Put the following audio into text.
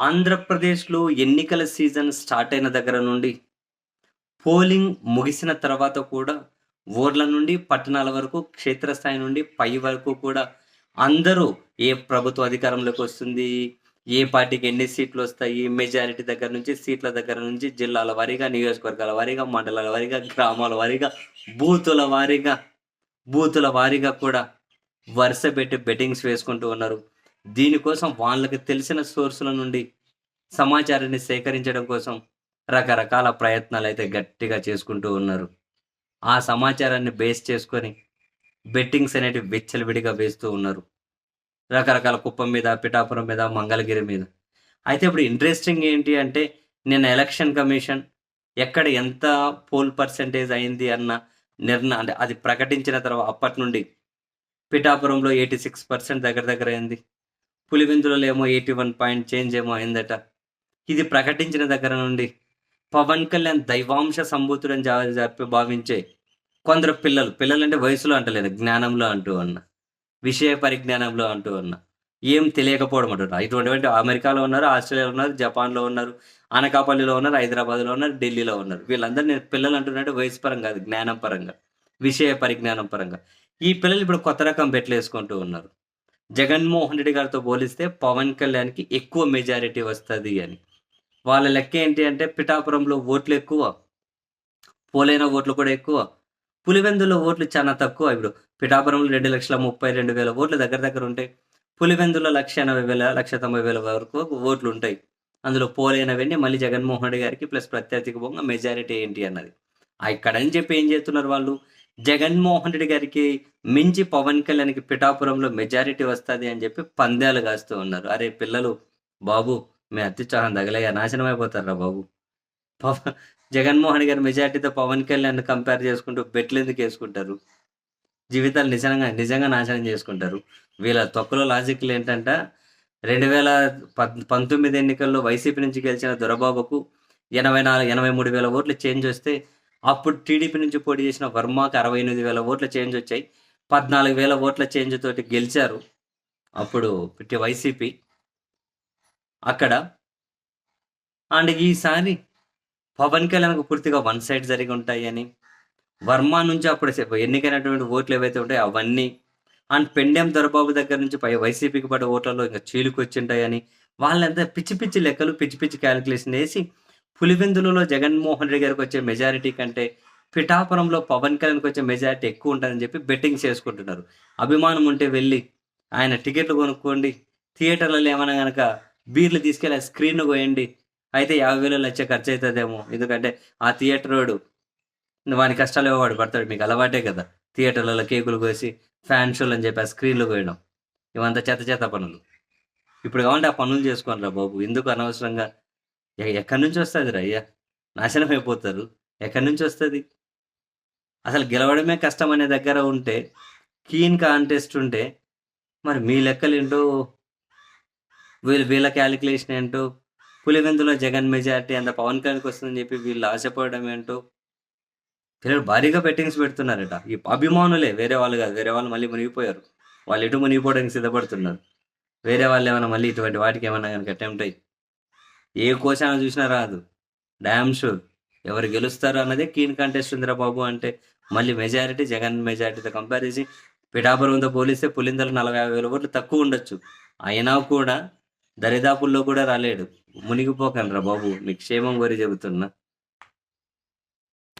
ఆంధ్రప్రదేశ్‌లో ఎన్నికల season start అయిన దగ్గర నుండి, పోలింగ్ ముగిసిన తర్వాత కూడా ఊర్ల నుండి, పట్టణాల వరకు, క్షేత్రస్థాయి నుండి పై వరకు కూడా అందరూ ఏ ప్రభుత్వ అధికారంలోకి వస్తుంది ఏ పార్టీకి ఎన్ని సీట్లు వస్తాయి మెజారిటీ దగ్గర నుంచి, సీట్ల దగ్గర నుంచి, జిల్లాల వారీగా, నియోజకవర్గాల వారీగా, మండలాల వారీగా, గ్రామాల వారీగా, బూతుల వారీగా, బూతుల వారీగా కూడా వరుస పెట్టి బెట్టింగ్స్ వేసుకుంటూ ఉన్నారు. దీనికోసం వాళ్ళకి తెలిసిన సోర్సుల నుండి సమాచారాన్ని సేకరించడం కోసం రకరకాల ప్రయత్నాలు అయితే గట్టిగా చేసుకుంటూ ఉన్నారు. ఆ సమాచారాన్ని బేస్ చేసుకొని బెట్టింగ్స్ అనేటివి విచ్చలవిడిగా వేస్తూ ఉన్నారు. రకరకాల కుప్పం మీద, పిఠాపురం మీద, మంగళగిరి మీద. అయితే ఇప్పుడు ఇంట్రెస్టింగ్ ఏంటి అంటే నిన్న ఎలక్షన్ కమిషన్ ఎక్కడ ఎంత పోల్ పర్సెంటేజ్ అయింది అన్న నిర్ణయం అంటే అది ప్రకటించిన తర్వాత అప్పటి నుండి పిఠాపురంలో 86% దగ్గర దగ్గర అయింది. పులివెందులలో ఏమో 81 పాయింట్ చేంజ్ ఏమో అయిందట. ఇది ప్రకటించిన దగ్గర నుండి పవన్ కళ్యాణ్ దైవాంశ సంభూతుడని జా చెప్పి భావించే కొందరు పిల్లలు, పిల్లలంటే వయసులో అంటలేదు జ్ఞానంలో అంటూ అన్న విషయ పరిజ్ఞానంలో అంటూ అన్న ఏం తెలియకపోవడం అంటారు ఇటువంటి అమెరికాలో ఉన్నారు, ఆస్ట్రేలియాలో ఉన్నారు, జపాన్‌లో ఉన్నారు, అనకాపల్లిలో ఉన్నారు, హైదరాబాద్‌లో ఉన్నారు, ఢిల్లీలో ఉన్నారు. వీళ్ళందరూ నేను పిల్లలు అంటున్నట్టు వయసు పరంగా కాదు, జ్ఞానం పరంగా, విషయ పరిజ్ఞానం పరంగా. ఈ పిల్లలు ఇప్పుడు కొత్త రకం బెట్లేసుకుంటూ ఉన్నారు. జగన్మోహన్ రెడ్డి గారితో పోలిస్తే పవన్ కళ్యాణ్‌కి ఎక్కువ మెజారిటీ వస్తుంది అని. వాళ్ళ లెక్క ఏంటి అంటే పిఠాపురంలో ఓట్లు ఎక్కువ. పోలైన ఓట్లు కూడా ఎక్కువ. పులివెందులో ఓట్లు చాలా తక్కువ. ఇప్పుడు పిఠాపురంలో 2,32,000 ఓట్లు దగ్గర దగ్గర ఉంటాయి. పులివెందులో 1,80,000, 1,90,000 వరకు ఓట్లు ఉంటాయి. అందులో పోలైనవన్నీ మళ్ళీ జగన్మోహన్ రెడ్డి గారికి ప్లస్ ప్రత్యర్థికి పోగా మెజారిటీ ఏంటి అన్నది. ఇక్కడ ఇక్కడని చెప్పి ఏం చేస్తున్నారు వాళ్ళు జగన్మోహన్ రెడ్డి గారికి మించి పవన్ కళ్యాణ్‌కి పిఠాపురంలో మెజారిటీ వస్తుంది అని చెప్పి పందాలు కాస్తూ ఉన్నారు. అరే పిల్లలు బాబు మీ అత్యుత్సాహం తగలయ్యా నాశనం అయిపోతారురా బాబు. పవన్ జగన్మోహన్ గారి మెజారిటీతో పవన్ కళ్యాణ్ కంపేర్ చేసుకుంటూ బెట్లెందుకు వేసుకుంటారు జీవితాలు నిజంగా నిజంగా నాశనం చేసుకుంటారు. వీళ్ళ తొక్కలో లాజిక్‌లు ఏంటంట 2019 ఎన్నికల్లో వైసీపీ నుంచి గెలిచిన దొరబాబుకు 84 83,000 ఓట్లు చేంజ్ వస్తే అప్పుడు టీడీపీ నుంచి పోటీ చేసిన వర్మకి 68,000 ఓట్ల చేంజ్ వచ్చాయి. 14,000 ఓట్ల చేంజ్ తోటి గెలిచారు. అప్పుడు పెట్టి వైసీపీ. అక్కడ అండ్ ఈసారి పవన్ కళ్యాణ్‌కు పూర్తిగా వన్ సైడ్ జరిగి ఉంటాయని, వర్మ నుంచి అప్పుడు ఎన్నికైనటువంటి ఓట్లు ఏవైతే ఉంటాయో అవన్నీ అండ్ పెండెం దొరబాబు దగ్గర నుంచి పై వైసీపీకి పడ్డ ఓట్లలో ఇంకా చీలుకొచ్చింటాయని వాళ్ళంతా పిచ్చి పిచ్చి లెక్కలు, పిచ్చి పిచ్చి క్యాలిక్యులేషన్ వేసి పులివెందులలో జగన్మోహన్ రెడ్డి గారికి వచ్చే మెజారిటీ కంటే పిఠాపురంలో పవన్ కళ్యాణ్‌కి వచ్చే మెజారిటీ ఎక్కువ ఉంటుందని చెప్పి బెట్టింగ్ చేసుకుంటున్నారు. అభిమానం ఉంటే వెళ్ళి ఆయన టికెట్లు కొనుక్కోండి. థియేటర్‌లలో ఏమైనా కనుక బీర్లు తీసుకెళ్ళి ఆ స్క్రీన్ కోయండి. అయితే యాభై వేలు లక్ష ఖర్చు అవుతుందేమో ఎందుకంటే ఆ థియేటర్ వాడు వాని కష్టాలు వాడు పడతాడు. మీకు అలవాటే కదా! థియేటర్‌లలో కేకులు కోసి ఫ్యాన్ షోలు అని చెప్పి ఆ స్క్రీన్‌లు కోయడం. ఇవంతా చెత్త చేత పనులు. ఇప్పుడు కావాలంటే ఆ పనులు చేసుకోండిరా బాబు. ఎందుకు అనవసరంగా ఎక్కడి నుంచి వస్తుంది అయ్యా? నాశనం అయిపోతారు. ఎక్కడి నుంచి వస్తుంది అసలు గెలవడమే కష్టం అనే దగ్గర ఉంటే, కీన్ కాంటెస్ట్ ఉంటే, మరి మీ లెక్కలు ఏంటో వీళ్ళు వీళ్ళ క్యాలిక్యులేషన్ ఏంటో, పులివెందులో జగన్ మెజార్టీ అంత పవన్ కళ్యాణ్‌కి వస్తుందని చెప్పి వీళ్ళు ఆశపడడం ఏంటో పిల్లలు భారీగా బెట్టింగ్స్ పెడుతున్నారట. ఈ అభిమానులే వేరే వాళ్ళు కాదు. వేరే వాళ్ళు మళ్ళీ మునిగిపోయారు. వాళ్ళు ఎటు మునిగిపోవడానికి సిద్ధపడుతున్నారు. వేరే వాళ్ళు ఏమైనా మళ్ళీ ఇటువంటి వాటికి ఏమైనా కనుక అటెంప్ట్ అయ్యి ఏ కోశాన చూసినా రాదు. Damn sure. ఎవరు గెలుస్తారు అన్నదే కీన్ కంటెస్ట్ ఉందిరా బాబు అంటే మళ్ళీ మెజారిటీ జగన్ మెజారిటీతో కంపేర్ చేసి పిఠాపురంతో పోలిస్తే పులిందలు నలభై వేల ఓట్లు తక్కువ ఉండొచ్చు. అయినా కూడా దరిదాపుల్లో కూడా రాలేడు. మునిగిపోకండిరా బాబు. మీ క్షేమం కోరి చెబుతున్నా.